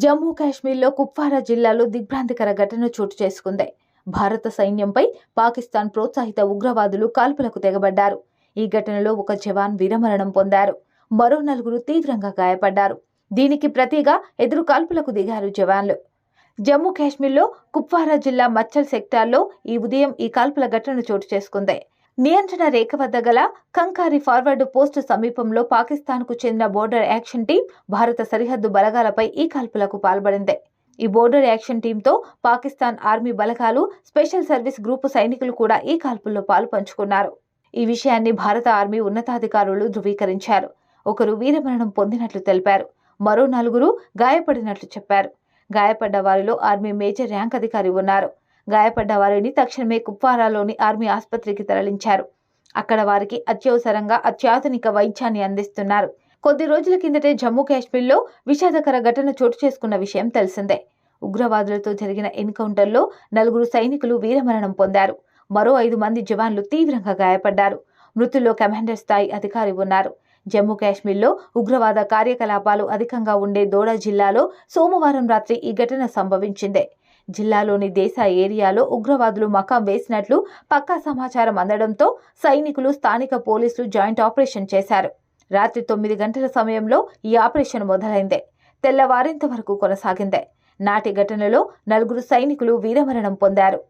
జమ్మూ కాశ్మీర్లో కుప్వారా జిల్లాలో దిగ్భ్రాంతికర ఘటన చోటు చేసుకుంది. భారత సైన్యంపై పాకిస్తాన్ ప్రోత్సాహిత ఉగ్రవాదులు కాల్పులకు తెగబడ్డారు. ఈ ఘటనలో ఒక జవాన్ వీరమరణం పొందారు. మరో నలుగురు తీవ్రంగా గాయపడ్డారు. దీనికి ప్రతిగా ఎదురు కాల్పులకు దిగారు జవాన్లు. జమ్మూ కాశ్మీర్లో కుప్వారా జిల్లా మచ్చల్ సెక్టార్లో ఈ ఉదయం ఈ కాల్పుల ఘటన చోటు చేసుకుంది. నియంత్రణ రేఖ వద్ద గల కంకారి ఫార్వర్డ్ పోస్టు సమీపంలో పాకిస్తాన్కు చెందిన బోర్డర్ యాక్షన్ టీం భారత సరిహద్దు బలగాలపై ఈ కాల్పులకు పాల్పడింది. ఈ బోర్డర్ యాక్షన్ టీంతో పాకిస్తాన్ ఆర్మీ బలగాలు స్పెషల్ సర్వీస్ గ్రూపు సైనికులు కూడా ఈ కాల్పుల్లో పాలు పంచుకున్నారు. ఈ విషయాన్ని భారత ఆర్మీ ఉన్నతాధికారులు ధృవీకరించారు. ఒకరు వీరమరణం పొందినట్లు తెలిపారు. మరో నలుగురు గాయపడినట్లు చెప్పారు. గాయపడ్డ వారిలో ఆర్మీ మేజర్ ర్యాంక్ అధికారి ఉన్నారు. గాయపడ్డ వారిని తక్షణమే కుప్వారాలోని ఆర్మీ ఆసుపత్రికి తరలించారు. అక్కడ వారికి అత్యవసరంగా అత్యాధునిక వైద్యాన్ని అందిస్తున్నారు. కొద్ది రోజుల కిందటే జమ్మూ కాశ్మీర్లో విషాదకర ఘటన చోటు చేసుకున్న విషయం తెలిసిందే. ఉగ్రవాదులతో జరిగిన ఎన్కౌంటర్లో నలుగురు సైనికులు వీరమరణం పొందారు. మరో ఐదు మంది జవాన్లు తీవ్రంగా గాయపడ్డారు. మృతుల్లో కమాండర్ స్థాయి అధికారి ఉన్నారు. జమ్మూ కాశ్మీర్లో ఉగ్రవాద కార్యకలాపాలు అధికంగా ఉండే దోడా జిల్లాలో సోమవారం రాత్రి ఈ ఘటన సంభవించింది. జిల్లాలోని దేశ ఏరియాలో ఉగ్రవాదులు మకాం వేసినట్లు పక్కా సమాచారం అందడంతో సైనికులు స్థానిక పోలీసులు జాయింట్ ఆపరేషన్ చేశారు. రాత్రి తొమ్మిది గంటల సమయంలో ఈ ఆపరేషన్ మొదలైంది. తెల్లవారేంత వరకు కొనసాగింది. నాటి ఘటనలో నలుగురు సైనికులు వీరమరణం పొందారు.